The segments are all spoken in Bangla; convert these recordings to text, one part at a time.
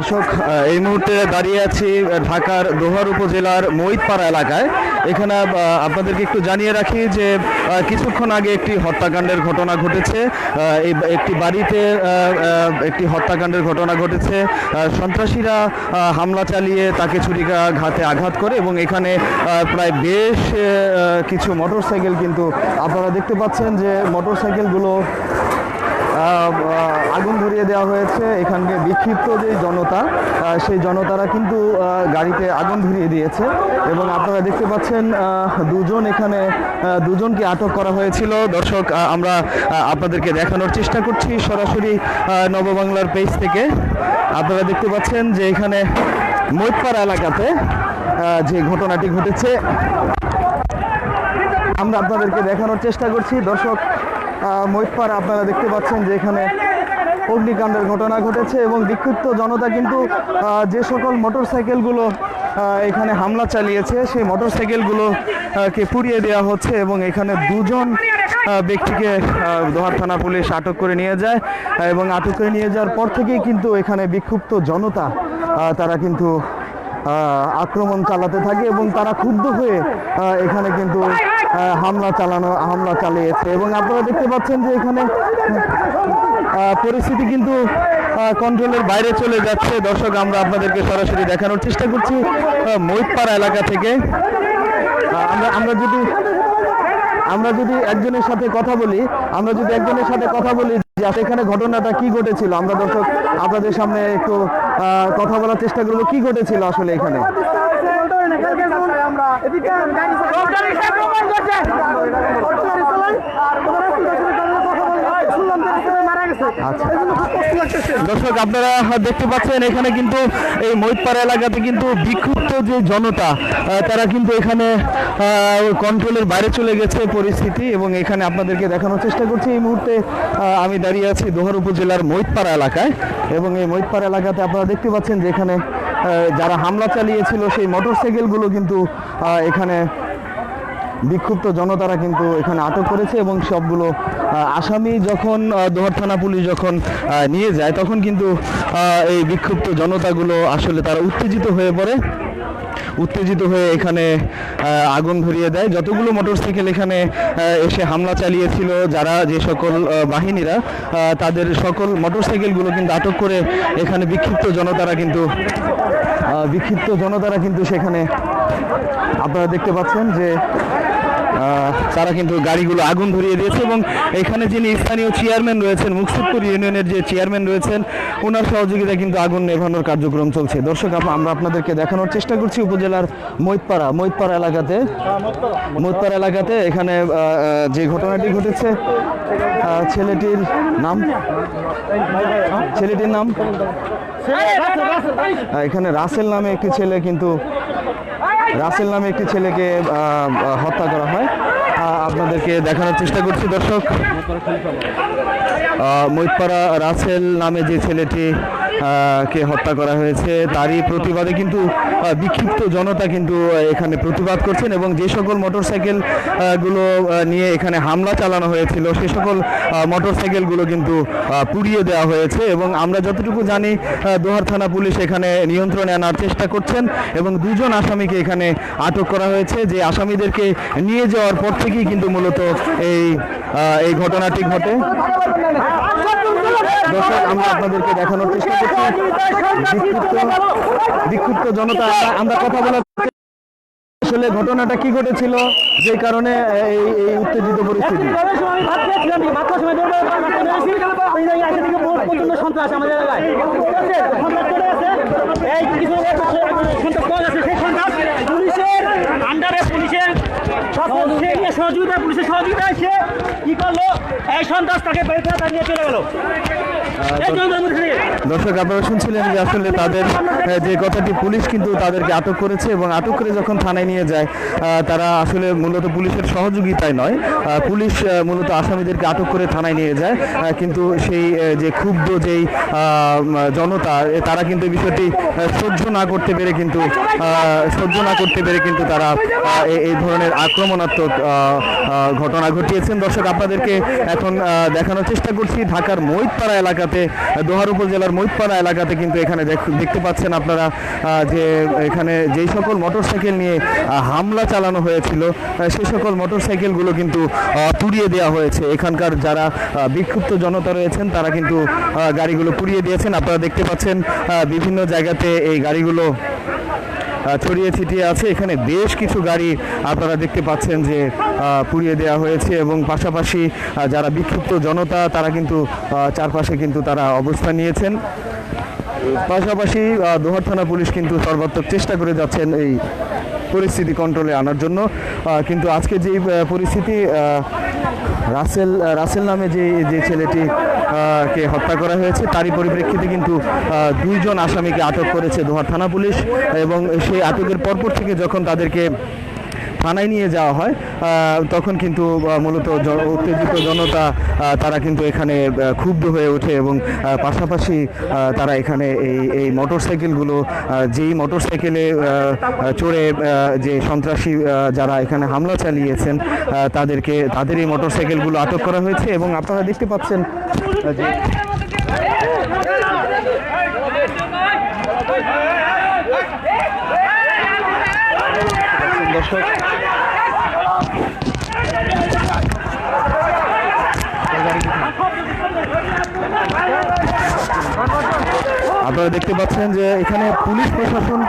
দর্শক এই মুহূর্তে দাঁড়িয়ে আছি ঢাকার দোহার উপজেলার মহিতপাড়া এলাকায়। এখানে আপনাদেরকে একটু জানিয়ে রাখি যে কিছুক্ষণ আগে একটি হত্যাকাণ্ডের ঘটনা ঘটেছে। একটি বাড়িতে একটি হত্যাকাণ্ডের ঘটনা ঘটেছে। সন্ত্রাসীরা হামলা চালিয়ে তাকে ছুরিকা ঘাতে আঘাত করে এবং এখানে প্রায় বেশ কিছু মোটরসাইকেল কিন্তু আপনারা দেখতে পাচ্ছেন যে, মোটরসাইকেলগুলো আগুন ধরিয়ে দেওয়া হয়েছে। এখানকে বিক্ষিপ্ত যে জনতা সেই জনতারা কিন্তু গাড়িতে আগুন ধরিয়ে দিয়েছে। এবং আপনারা দেখতে পাচ্ছেন দুজন এখানে দুজনকে আটক করা হয়েছিল। দর্শক আমরা আপনাদেরকে দেখানোর চেষ্টা করছি সরাসরি নববাংলার পেজ থেকে। আপনারা দেখতে পাচ্ছেন যে এখানে মৈতপাড়া এলাকাতে যে ঘটনাটি ঘটেছে, আমরা আপনাদেরকে দেখানোর চেষ্টা করছি। দর্শক মৈতপাড়া আপনারা দেখতে পাচ্ছেন যে এখানে অগ্নিকাণ্ডের ঘটনা ঘটেছে এবং বিক্ষুব্ধ জনতা কিন্তু যে সকল মোটরসাইকেলগুলো এখানে হামলা চালিয়েছে সেই মোটরসাইকেলগুলো আহ, কে পুড়িয়ে দেওয়া হচ্ছে এবং এখানে দুজন ব্যক্তিকে দোহার থানা পুলিশ আটক করে নিয়ে যায় এবং আটক করে নিয়ে যাওয়ার পর থেকেই কিন্তু এখানে বিক্ষুব্ধ জনতা তারা কিন্তু আক্রমণ চালাতে থাকে এবং তারা ক্ষুব্ধ হয়ে এখানে কিন্তু হামলা চালানো হামলা চালিয়েছে এবং আপনারা দেখতে পাচ্ছেন যে এখানে পরিস্থিতি কিন্তু কন্ট্রোলের বাইরে চলে যাচ্ছে। দর্শক আমরা আপনাদেরকে সরাসরি দেখানোর চেষ্টা করছি মহিতপাড়া এলাকা থেকে। আমরা আমরা যদি আমরা যদি একজনের সাথে কথা বলি আমরা যদি একজনের সাথে কথা বলি যে এখানে ঘটনাটা কি ঘটেছিল আমরা দর্শক আপনাদের সামনে একটু কথা বলার চেষ্টা করব কি ঘটেছিল আসলে এখানে? আচ্ছা দর্শক, আপনারা দেখতে পাচ্ছেন, এখানে কিন্তু এই মহিতপাড়া এলাকাতে কিন্তু বিক্ষুব্ধ যে জনতা তারা কিন্তু এখানে কন্ট্রোলের বাইরে চলে গেছে পরিস্থিতি এবং এখানে আপনাদেরকে দেখানোর চেষ্টা করছি। এই মুহূর্তে আমি দাঁড়িয়ে আছি দোহার উপজেলার মহিতপাড়া এলাকায় এবং এই মহিতপাড়া এলাকাতে আপনারা দেখতে পাচ্ছেন যে এখানে যারা হামলা চালিয়েছিল সেই মোটরসাইকেলগুলো কিন্তু এখানে বিক্ষুব্ধ জনতারা কিন্তু এখানে আটক করেছে এবং সবগুলো আসামি যখন দোহার থানা পুলিশ যখন নিয়ে যায়, তখন কিন্তু এই বিক্ষুব্ধ জনতাগুলো আসলে তারা উত্তেজিত হয়ে পড়ে। উত্তেজিত হয়ে এখানে আগুন ধরিয়ে দেয়। যতগুলো মোটরসাইকেল এখানে এসে হামলা চালিয়েছিল, যারা যে সকল বাহিনীরা তাদের সকল মোটরসাইকেলগুলো কিন্তু আটক করে এখানে বিক্ষিপ্ত জনতারা কিন্তু বিক্ষিপ্ত জনতারা কিন্তু সেখানে, আপনারা দেখতে পাচ্ছেন যে তারা কিন্তু গাড়িগুলো আগুন ধরিয়ে দিয়েছে এবং এখানে যিনি স্থানীয় চেয়ারম্যান রয়েছেন মুকসুদপুর ইউনিয়নের যে চেয়ারম্যান রয়েছেন ওনার সহযোগিতায় কিন্তু আগুন নেভানোর কার্যক্রম চলছে। দর্শক আমরা আপনাদেরকে দেখানোর চেষ্টা করছি উপজেলার মৈতপাড়া মৈতপাড়া এলাকাতে। মৈতপাড়া এলাকাতে এখানে যে ঘটনাটি ঘটেছে ছেলেটির নাম? ছেলেটির নাম? এখানে রাসেল নামে একটি ছেলে কিন্তু রাসেল নামে একটি ছেলেকে হত্যা করা হয়। আপনাদেরকে দেখানোর চেষ্টা করছি, দর্শক। মৈতপাড়া রাসেল নামে যে ছেলেটি কে হত্যা করা হয়েছে, তারই প্রতিবাদে কিন্তু বিক্ষিপ্ত জনতা কিন্তু এখানে প্রতিবাদ করছেন এবং যে সকল মোটরসাইকেলগুলো নিয়ে এখানে হামলা চালানো হয়েছিল, সে সকল মোটরসাইকেলগুলো কিন্তু পুড়িয়ে দেওয়া হয়েছে এবং আমরা যতটুকু জানি দোহার থানা পুলিশ এখানে নিয়ন্ত্রণে আনার চেষ্টা করছেন এবং দুজন আসামিকে এখানে আটক করা হয়েছে, যে আসামিদেরকে নিয়ে যাওয়ার পর থেকেই কিন্তু মূলত এই এই ঘটনাটি ঘটে? দর্শক, আমরা আপনাদেরকে দেখানোর চেষ্টা করছি। বিক্ষুব্ধ বিক্ষুব্ধ জনতা, আমরা- কথা বলার আসলে ঘটনাটা কি ঘটেছিল? যে কারণে, এই এই উত্তেজিত পরিস্থিতি। পুলিশের আন্ডারে পুলিশের সহযোগিতা পুলিশের সহযোগিতা করল এই সন্ত্রাস তাকে বের করে তাড়িয়ে চলে গেল এই জনতার মধ্যে থেকে। দর্শক আপনারা শুনছিলেন যে আসলে তাদের যে কথাটি পুলিশ কিন্তু তাদেরকে আটক করেছে এবং আটক করে যখন থানায় নিয়ে যায় তারা আসলে মূলত পুলিশের সহযোগিতায় নয় পুলিশ মূলত আসামিদেরকে আটক করে থানায় নিয়ে যায় কিন্তু সেই যে ক্ষুব্ধ যেই জনতা তারা কিন্তু এই বিষয়টি সহ্য না করতে পেরে কিন্তু সহ্য না করতে পেরে কিন্তু তারা এই ধরনের আক্রমণাত্মক ঘটনা ঘটিয়েছেন দর্শক আপনাদেরকে এখন আহ, দেখানোর চেষ্টা করছি ঢাকার মহিতপাড়া এলাকা এলাকাতে দোহার উপজেলার মৈতপাড়া এলাকাতে কিন্তু এখানে দেখ- দেখতে পাচ্ছেন আপনারা যে এখানে যেই সকল মোটরসাইকেল নিয়ে হামলা চালানো হয়েছিল সেই সকল মোটরসাইকেলগুলো কিন্তু পুড়িয়ে দেওয়া হয়েছে। এখানকার যারা বিক্ষুব্ধ জনতা রয়েছেন তারা কিন্তু গাড়িগুলো পুড়িয়ে দিয়েছেন। আপনারা দেখতে পাচ্ছেন বিভিন্ন জায়গাতে এই গাড়িগুলো ছড়িয়ে ছিটিয়ে আছে। এখানে বেশ কিছু গাড়ি আপনারা দেখতে পাচ্ছেন যে পুড়িয়ে দেওয়া হয়েছে এবং পাশাপাশি যারা বিক্ষুব্ধ জনতা, তারা কিন্তু চারপাশে কিন্তু তারা অবস্থান নিয়েছেন। পাশাপাশি দোহার থানা পুলিশ কিন্তু সর্বাত্মক চেষ্টা করে যাচ্ছেন এই পরিস্থিতি কন্ট্রোলে আনার জন্য। কিন্তু আজকে যে পরিস্থিতি রাসেল রাসেল নামে যে যে ছেলেটি কে হত্যা করা হয়েছে, তারই পরিপ্রেক্ষিতে কিন্তু দুইজন আসামিকে আটক করেছে দোহার থানা পুলিশ এবং সেই আটকের পরপর থেকে যখন তাদেরকে থানায় নিয়ে যাওয়া হয় তখন কিন্তু মূলত উত্তেজিত জনতা তারা কিন্তু এখানে ক্ষুব্ধ হয়ে ওঠে এবং পাশাপাশি তারা এখানে এই এই মোটর সাইকেলগুলো যেই মোটর সাইকেলে চড়ে যে সন্ত্রাসী যারা এখানে হামলা চালিয়েছেন তাদেরকে, তাদের এই মোটর সাইকেলগুলো আটক করা হয়েছে এবং আপনারা দেখতে পাচ্ছেন যে দর্শক। আপনারা দেখতে পাচ্ছেন যে এখানে পুলিশ প্রশাসন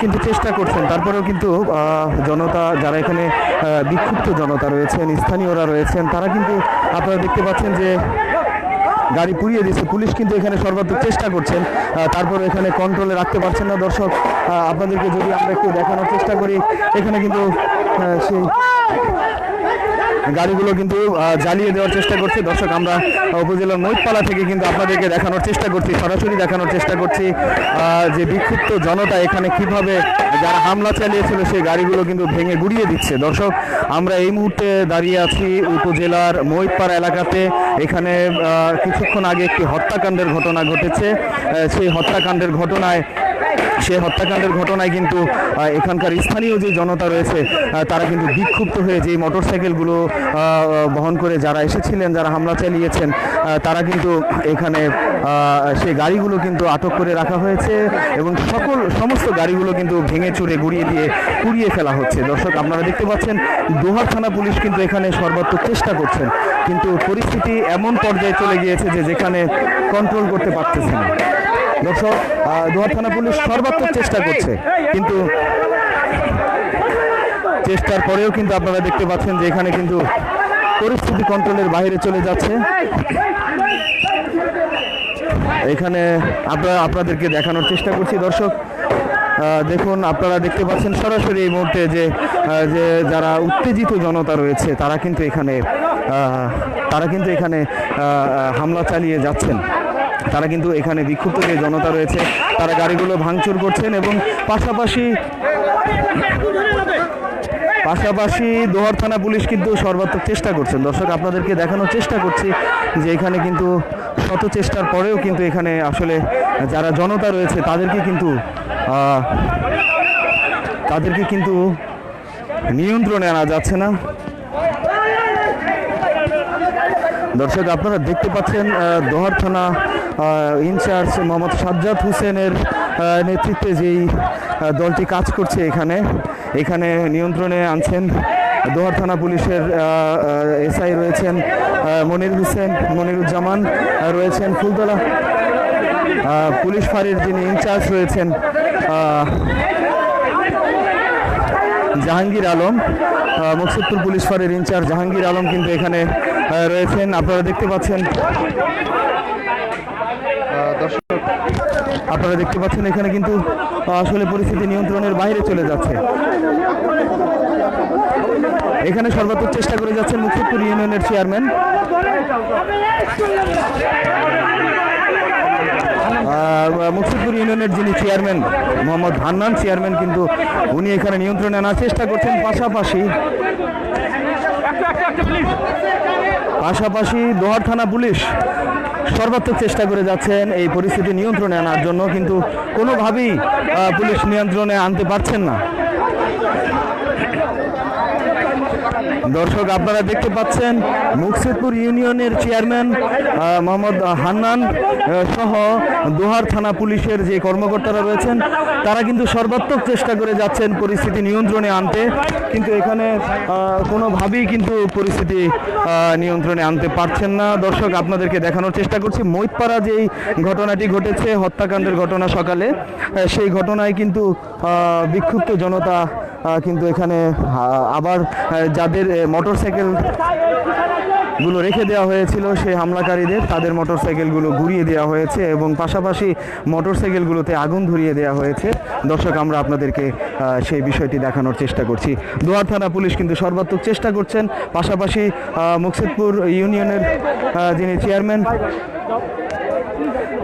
কিন্তু চেষ্টা করছেন। তারপরেও কিন্তু জনতা, যারা এখানে বিক্ষুব্ধ জনতা রয়েছেন, স্থানীয়রা রয়েছেন, তারা কিন্তু আপনারা দেখতে পাচ্ছেন যে গাড়ি পুড়িয়ে দিচ্ছে পুলিশ কিন্তু এখানে সর্বাত্মক চেষ্টা করছেন। তারপর এখানে কন্ট্রোলে রাখতে পারছেন না। দর্শক আপনাদেরকে যদি আমরা একটু দেখানোর চেষ্টা করি, এখানে কিন্তু সেই গাড়িগুলো কিন্তু জ্বালিয়ে দেওয়ার চেষ্টা করছে। দর্শক, আমরা উপজেলার মৈতপালা থেকে কিন্তু আপনাদেরকে দেখানোর চেষ্টা করছি, সরাসরি দেখানোর চেষ্টা করছি। যে বিক্ষুব্ধ জনতা এখানে কীভাবে যারা হামলা চালিয়েছিল সেই গাড়িগুলো কিন্তু ভেঙে গুড়িয়ে দিচ্ছে। দর্শক, আমরা এই মুহূর্তে দাঁড়িয়ে আছি উপজেলার মহিতপাড়া এলাকাতে। এখানে কিছুক্ষণ আগে একটি হত্যাকাণ্ডের ঘটনা ঘটেছে। সেই হত্যাকাণ্ডের ঘটনায় সে হত্যাকাণ্ডের ঘটনায় কিন্তু এখানকার স্থানীয় যে জনতা রয়েছে তারা কিন্তু বিক্ষুব্ধ হয়ে যে মোটরসাইকেলগুলো বহন করে যারা এসেছিলেন, যারা হামলা চালিয়েছেন তারা কিন্তু এখানে সে গাড়িগুলো কিন্তু আটক করে রাখা হয়েছে এবং সকল, সমস্ত গাড়িগুলো কিন্তু ভেঙে চুরে গুড়িয়ে দিয়ে কুড়িয়ে ফেলা হচ্ছে। দর্শক, আপনারা দেখতে পাচ্ছেন, দোহার থানা পুলিশ কিন্তু এখানে সর্বাত্মক চেষ্টা করছেন, কিন্তু পরিস্থিতি এমন পর্যায়ে চলে গিয়েছে যে যেখানে কন্ট্রোল করতে পারতেছে না। দর্শক দোহার থানা পুলিশ সর্বাত্মক চেষ্টা করছে। কিন্তু চেষ্টার পরেও কিন্তু আপনারা দেখতে পাচ্ছেন যে এখানে কিন্তু পরিস্থিতি কন্ট্রোলের বাইরে চলে যাচ্ছে। এখানে আপনারা আপনাদেরকে দেখানোর চেষ্টা করছি দর্শক। দেখুন আপনারা দেখতে পাচ্ছেন সরাসরি এই মুহূর্তে যে যে যারা উত্তেজিত জনতা রয়েছে তারা কিন্তু এখানে তারা কিন্তু এখানে হামলা চালিয়ে যাচ্ছেন। তারা কিন্তু এখানে বিক্ষুব্ধ যে জনতা রয়েছে, তারা গাড়িগুলো ভাঙচুর করছেন এবং পাশাপাশি পাশাপাশি দোহার থানা পুলিশ কিন্তু সর্বাত্মক চেষ্টা করছেন। দর্শক, আপনাদেরকে দেখানোর চেষ্টা করছি যে এখানে কিন্তু শত চেষ্টার পরেও কিন্তু এখানে আসলে যারা জনতা রয়েছে, তাদেরকে কিন্তু তাদেরকে কিন্তু নিয়ন্ত্রণে আনা যাচ্ছে না। দর্শক, আপনারা দেখতে পাচ্ছেন দোহার থানা ইনচার্জ মোহাম্মদ সাজ্জাদ হোসেনের নেতৃত্বে যেই দলটি কাজ করছে এখানে এখানে নিয়ন্ত্রণে আনছেন দোহার থানা পুলিশের এসআই রয়েছেন মনির হোসেন, মনিরুজ্জামান রয়েছেন ফুলতলা পুলিশ ফাঁড়ির যিনি ইনচার্জ রয়েছেন জাহাঙ্গীর আলম মুকসুদপুর পুলিশ ফাঁড়ির ইনচার্জ জাহাঙ্গীর আলম কিন্তু এখানে রয়েছেন। আপনারা দেখতে পাচ্ছেন দর্শক, আপনারা দেখতে পাচ্ছেন এখানে কিন্তু আসলে পরিস্থিতি নিয়ন্ত্রণের বাইরে চলে যাচ্ছে। এখানে সর্বাত্মক চেষ্টা করে যাচ্ছেন মুকসুদপুর ইউনিয়নের চেয়ারম্যান। মুকসুদপুর ইউনিয়নের যিনি চেয়ারম্যান, মোহাম্মদ হান্নান, চেয়ারম্যান কিন্তু উনি এখানে নিয়ন্ত্রণে আনার চেষ্টা করছেন। পাশাপাশি পাশাপাশি দোহার থানা পুলিশ সর্বাত্মক চেষ্টা করে যাচ্ছেন এই পরিস্থিতি নিয়ন্ত্রণে আনার জন্য, কিন্তু কোনোভাবেই পুলিশ নিয়ন্ত্রণে আনতে পারছেন না। দর্শক, আপনারা দেখতে পাচ্ছেন মুকসিদপুর ইউনিয়নের চেয়ারম্যান মোহাম্মদ হান্নান সহ দোহার থানা পুলিশের যে কর্মকর্তারা রয়েছেন, তারা কিন্তু সর্বাত্মক চেষ্টা করে যাচ্ছেন পরিস্থিতি নিয়ন্ত্রণে আনতে। কিন্তু এখানে কোনোভাবেই কিন্তু পরিস্থিতি নিয়ন্ত্রণে আনতে পারছেন না। দর্শক, আপনাদেরকে দেখানোর চেষ্টা করছি, মৈতপাড়া যেই ঘটনাটি ঘটেছে, হত্যাকাণ্ডের ঘটনা সকালে সেই ঘটনায় কিন্তু বিক্ষুব্ধ জনতা কিন্তু এখানে আহ, আবার যাদের মোটর সাইকেলগুলো রেখে দেওয়া হয়েছিল সেই হামলাকারীদের তাদের মোটরসাইকেলগুলো ঘুরিয়ে দেওয়া হয়েছে এবং পাশাপাশি মোটরসাইকেলগুলোতে আগুন ধরিয়ে দেওয়া হয়েছে। দর্শক আমরা আপনাদেরকে সেই বিষয়টি দেখানোর চেষ্টা করছি। দোয়ার থানা পুলিশ কিন্তু সর্বাত্মক চেষ্টা করছেন। পাশাপাশি মুকসিদপুর ইউনিয়নের যিনি চেয়ারম্যান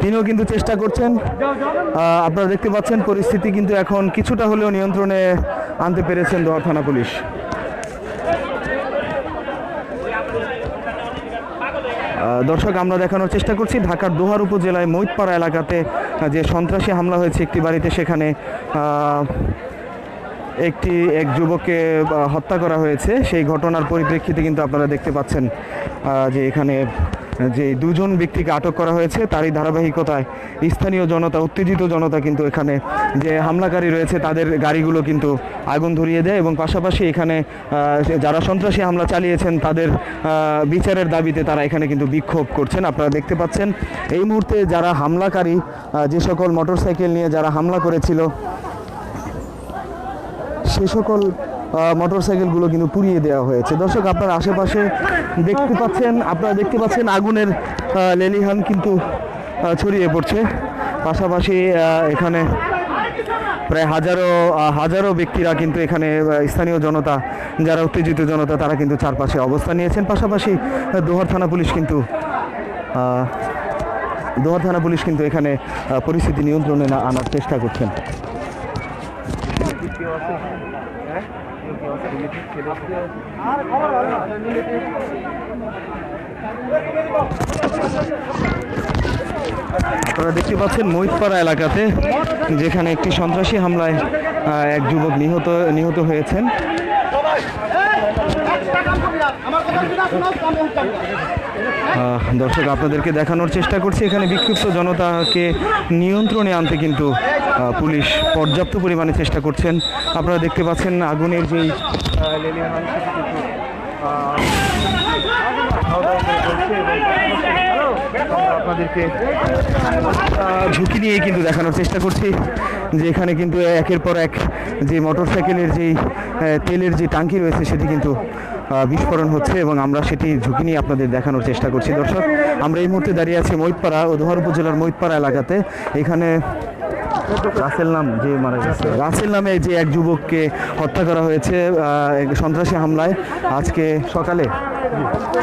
তিনিও কিন্তু চেষ্টা করছেন। আপনারা দেখতে পাচ্ছেন পরিস্থিতি কিন্তু এখন কিছুটা হলেও নিয়ন্ত্রণে আনতে পেরেছেন দোয়ার থানা পুলিশ। দর্শক, আমরা দেখানোর চেষ্টা করছি ঢাকার দোহার উপজেলায় মৈতপাড়া এলাকাতে যে সন্ত্রাসী হামলা হয়েছে একটি বাড়িতে, সেখানে একটি এক যুবককে হত্যা করা হয়েছে। সেই ঘটনার পরিপ্রেক্ষিতে কিন্তু আপনারা দেখতে পাচ্ছেন যে এখানে যে দুজন ব্যক্তিকে আটক করা হয়েছে, তারই ধারাবাহিকতায় স্থানীয় জনতা, উত্তেজিত জনতা কিন্তু এখানে যে হামলাকারী রয়েছে, তাদের গাড়িগুলো কিন্তু আগুন ধরিয়ে দেয় এবং পাশাপাশি এখানে যারা সন্ত্রাসী হামলা চালিয়েছেন, তাদের বিচারের দাবিতে তারা এখানে কিন্তু বিক্ষোভ করছেন। আপনারা দেখতে পাচ্ছেন, এই মুহূর্তে যারা হামলাকারী যে সকল মোটরসাইকেল নিয়ে যারা হামলা করেছিল, সে সকল মোটরসাইকেলগুলো কিন্তু পুড়িয়ে দেওয়া হয়েছে। দর্শক, আপনার আশেপাশে দেখতে পাচ্ছেন, আপনারা দেখতে পাচ্ছেন আগুনের লেলিহান কিন্তু ছড়িয়ে পড়ছে। পাশাপাশি এখানে প্রায় হাজারো হাজারো ব্যক্তিরা কিন্তু এখানে স্থানীয় জনতা, যারা উত্তেজিত জনতা, তারা কিন্তু চারপাশে অবস্থান নিয়েছেন। পাশাপাশি দোহার থানা পুলিশ কিন্তু দোহার থানা পুলিশ কিন্তু এখানে পরিস্থিতি নিয়ন্ত্রণে আনার চেষ্টা করছেন। আপনারা দেখতে পাচ্ছেন মহিতপাড়া এলাকাতে যেখানে একটি সন্ত্রাসী হামলায় এক যুবক নিহত নিহত হয়েছেন। দর্শক, আপনাদেরকে দেখানোর চেষ্টা করছি। এখানে বিক্ষিপ্ত জনতাকে নিয়ন্ত্রণে আনতে কিন্তু পুলিশ পর্যাপ্ত পরিমাণে চেষ্টা করছেন। আপনারা দেখতে পাচ্ছেন আগুনের যেই লেলিহান আপনাদেরকে ঝুঁকি নিয়ে কিন্তু দেখানোর চেষ্টা করছি যে এখানে কিন্তু একের পর এক যে মোটর সাইকেলের যেই তেলের যে টাঙ্কি রয়েছে সেটি কিন্তু বিস্ফোরণ হচ্ছে এবং আমরা সেটি ঝুঁকি নিয়ে আপনাদের দেখানোর চেষ্টা করছি। দর্শক আমরা এই মুহূর্তে দাঁড়িয়ে আছি মৈতপাড়া ও দোহার উপজেলার মৈতপাড়া এলাকাতে। এখানে রাসেল নাম যে মারা গেছে। রাসেল নামে যে এক যুবককে হত্যা করা হয়েছে সন্ত্রাসী হামলায় আজকে সকালে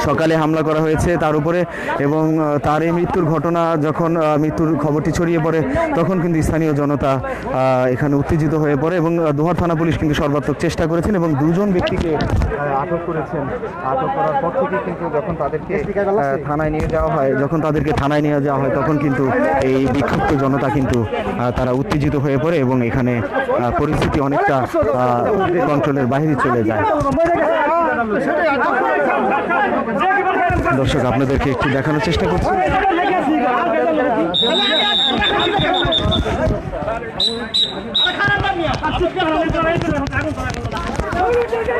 সকালে হামলা করা হয়েছে তার উপরে এবং তার এই মৃত্যুর ঘটনা যখন মৃত্যুর খবরটি ছড়িয়ে পড়ে, তখন কিন্তু স্থানীয় জনতা এখানে উত্তেজিত হয়ে পড়ে এবং দোহার থানা পুলিশ কিন্তু সর্বাত্মক চেষ্টা করেছেন এবং দুজন ব্যক্তিকে আটক করেছেন। আটক করার পর থেকে কিন্তু যখন তাদেরকে থানায় নিয়ে যাওয়া হয়, যখন তাদেরকে থানায় নিয়ে যাওয়া হয়, তখন কিন্তু এই বিক্ষুব্ধ জনতা কিন্তু তারা উত্তেজিত হয়ে পড়ে এবং এখানে পরিস্থিতি অনেকটা কন্ট্রোলের বাইরে চলে যায়। দর্শক আপনাদেরকে একটু দেখানোর চেষ্টা করছি।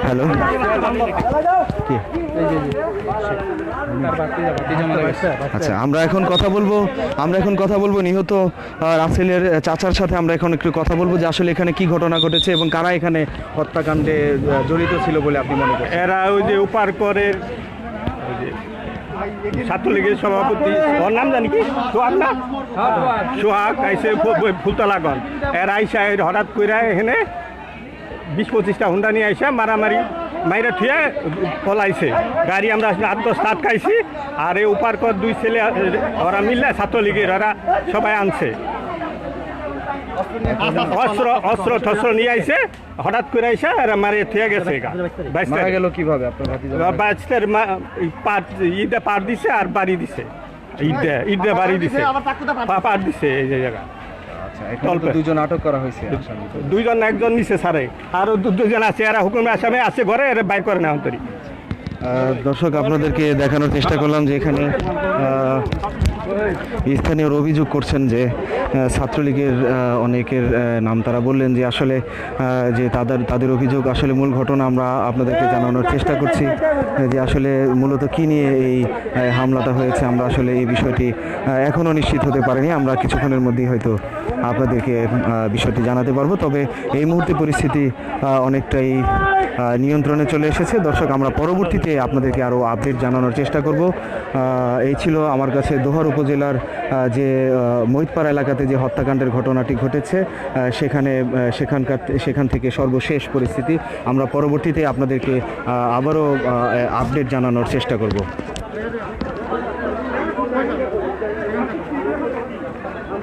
হ্যালো আচ্ছা আমরা এখন কথা বলব, আমরা এখন কথা বলব নিহত রাসেলের চাচার সাথে আমরা এখন একটু কথা বলব যে আসলে এখানে কি ঘটনা ঘটেছে এবং কারা এখানে হত্যাকাণ্ডে জড়িত ছিল বলে আপনি মনে করেন এরা ওই যে উপার করের ছাত্রলীগের সভাপতি। ওর নাম জানি কি? সোহাগ না? সোহাগ, আইসে ফুলতলাগন এরা আইসা হঠাৎ করে এখানে বিশ পঁচিশটা হুন্ডা নিয়ে আইসা মারামারি মাইরা থুয়ে পলাইছে। গাড়ি আমরা আট দশ সাত খাইছি আর এই উপার কর দুই ছেলে ওরা মিললে ছাত্রলীগের ওরা সবাই আনছে। অস্ত্র অস্ত্র টস্ত্র নিয়ে আইছে হঠাৎ করে আইসা এরা মারে থুয়ে গেছে মারা। গেল কীভাবে আপনার ভাতিজা? পাট ঈদে পাট দিছে আর বাড়ি দিছে। ঈদে ঈদে বাড়ি দিছে। পা- পাট দিছে এই যে জায়গা। আচ্ছা দুজন আটক করা হয়েছে দুইজন না একজন নিছে সারে আর দু- দুজন আছে এরা হুকুমে আসামে আছে ঘরে এরা বাই করে না অন্তরি। দর্শক আপনাদেরকে দেখানোর চেষ্টা করলাম যে এখানে আহ, স্থানীয় অভিযোগ করছেন যে ছাত্রলীগের অনেকের নাম তারা বললেন যে আসলে যে তাদের তাদের অভিযোগ আসলে মূল ঘটনা আমরা আপনাদেরকে জানানোর চেষ্টা করছি যে আসলে মূলত কি নিয়ে এই হামলাটা হয়েছে আমরা আসলে এই বিষয়টি এখনও নিশ্চিত হতে পারিনি আমরা কিছুক্ষণের মধ্যেই হয়তো আপনাদেরকে বিষয়টি জানাতে পারব তবে এই মুহূর্তে পরিস্থিতি অনেকটাই নিয়ন্ত্রণে চলে এসেছে। দর্শক আমরা পরবর্তীতে আপনাদেরকে আরও আপডেট জানানোর চেষ্টা করব। এই ছিল আমার কাছে দোহার উপজেলার যে মহিতপাড়া এলাকাতে যে হত্যাকাণ্ডের ঘটনাটি ঘটেছে সেখানে সেখানকার, সেখান থেকে সর্বশেষ পরিস্থিতি আমরা পরবর্তীতে আপনাদেরকে আবারও আপডেট জানানোর চেষ্টা করব।